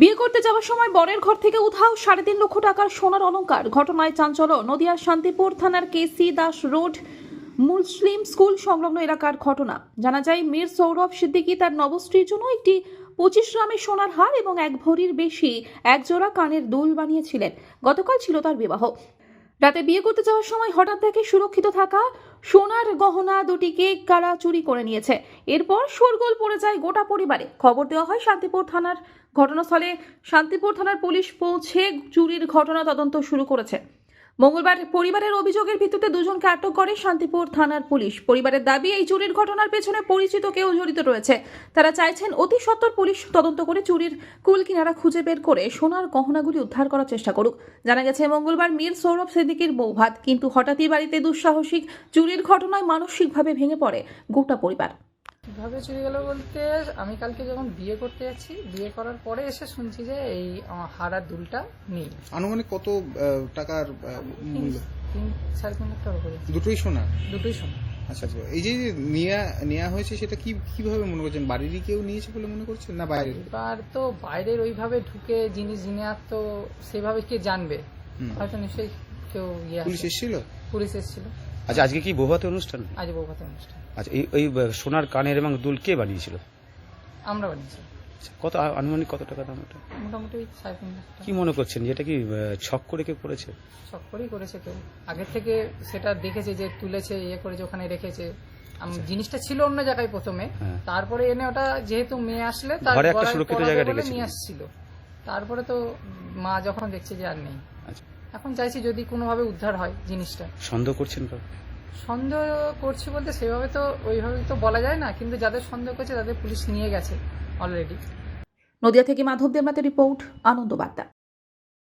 বিয়ে করতে যাওয়ার সময় বরের ঘর থেকে উধাও সাড়ে তিন লক্ষ টাকার সোনার অলংকার। ঘটনায় চাঞ্চল্য নদিয়ার শান্তিপুর থানার KC Das road, Muslim school সংলগ্ন এলাকার ঘটনা। জানা যায়, মীর সৌরভ সিদ্দিকী তার নবস্ত্রীর জন্য একটি পঁচিশ গ্রামের সোনার হার এবং এক ভরির বেশি একজোড়া কানের দুল বানিয়েছিলেন। গতকাল ছিল তার বিবাহ। রাতে বিয়ে করতে যাওয়ার সময় হঠাৎ দেখে সুরক্ষিত থাকা সোনার গহনা দুটিকে কারা চুরি করে নিয়েছে? এরপর শোরগোল পড়ে যায় গোটা পরিবারে। খবর দেওয়া হয় শান্তিপুর থানার ঘটনাস্থলে। শান্তিপুর থানার পুলিশ পৌঁছে চুরির ঘটনা তদন্ত শুরু করেছে। মঙ্গলবার পরিবারের অভিযোগের ভিত্তিতে দুজনকে আটক করে শান্তিপুর থানার পুলিশ। পরিবারের দাবি, এই চুরির ঘটনার পেছনে পরিচিত কেউ জড়িত রয়েছে। তারা চাইছেন অতি সত্বর পুলিশ তদন্ত করে চুরির কুল কিনারা খুঁজে বের করে সোনার গহনাগুলি উদ্ধার করার চেষ্টা করুক। জানা গেছে, মঙ্গলবার মীর সৌরভ সিদ্দিকির বৌভাত কিন্তু হঠাৎই বাড়িতে দুঃসাহসিক চুরির ঘটনায় মানসিকভাবে ভেঙে পড়ে গোটা পরিবার। কীভাবে চুরি গেল বলতে আমি কালকে যখন বিয়ে করতে যাচ্ছি বিয়ে করার পরে এসে শুনছি যে এই হারার দুলটা নেই। আনুমানিক কত টাকার মূল্য তিন সাড়ে তিন লাখ টাকা করে। দুটোই সোনা? দুটোই শোনা আচ্ছা আচ্ছা। এই যে নেওয়া নেওয়া হয়েছে সেটা কি কীভাবে মনে করছেন? বাড়িরই কেউ নিয়েছে বলে মনে করছেন না বাইরের? এবার তো বাইরের ওইভাবে ঢুকে জিনিস জিনিয়ার তো সেভাবে কে জানবে? হয়তো নিশ্চয়ই কেউ ইয়ে পুলিশ। এসেছিল? পুলিশ এসেছিল। আচ্ছা আজকে কি বৌভাতে অনুষ্ঠান? আজ বৌভাতে অনুষ্ঠান। আচ্ছা এই এই সোনার কানের এবং দুল কে বানিয়েছিল? আমরা বানিয়েছি আচ্ছা, কত আনুমানিক কত টাকা দাম এটা মোটামুটি সাড়ে তিন লাখ কি মনে করছেন যে এটা কি ছক করে কেউ করেছে? শখ করেই করেছে কেউ। আগের থেকে সেটা দেখেছে যে তুলেছে ইয়ে করেছে ওখানে রেখেছে। জিনিসটা ছিল অন্য জায়গায় প্রথমে। হ্যাঁ। তারপরে এনে ওটা যেহেতু মেয়ে আসলে তারপরে একটা সুরক্ষিত জায়গায় নিয়ে আসছিল। তারপরে তো মা যখন দেখছে যে আর নেই। আচ্ছা। এখন চাইছি যদি কোনোভাবে উদ্ধার হয় জিনিসটা। সন্দেহ করছেন তো সন্দেহ করছি বলতে সেভাবে তো ওইভাবে তো বলা যায় না কিন্তু যাদের সন্দেহ করছে তাদের পুলিশ নিয়ে গেছে অলরেডি নদিয়া থেকে মাধব দেবনাথের রিপোর্ট আনন্দ বার্তা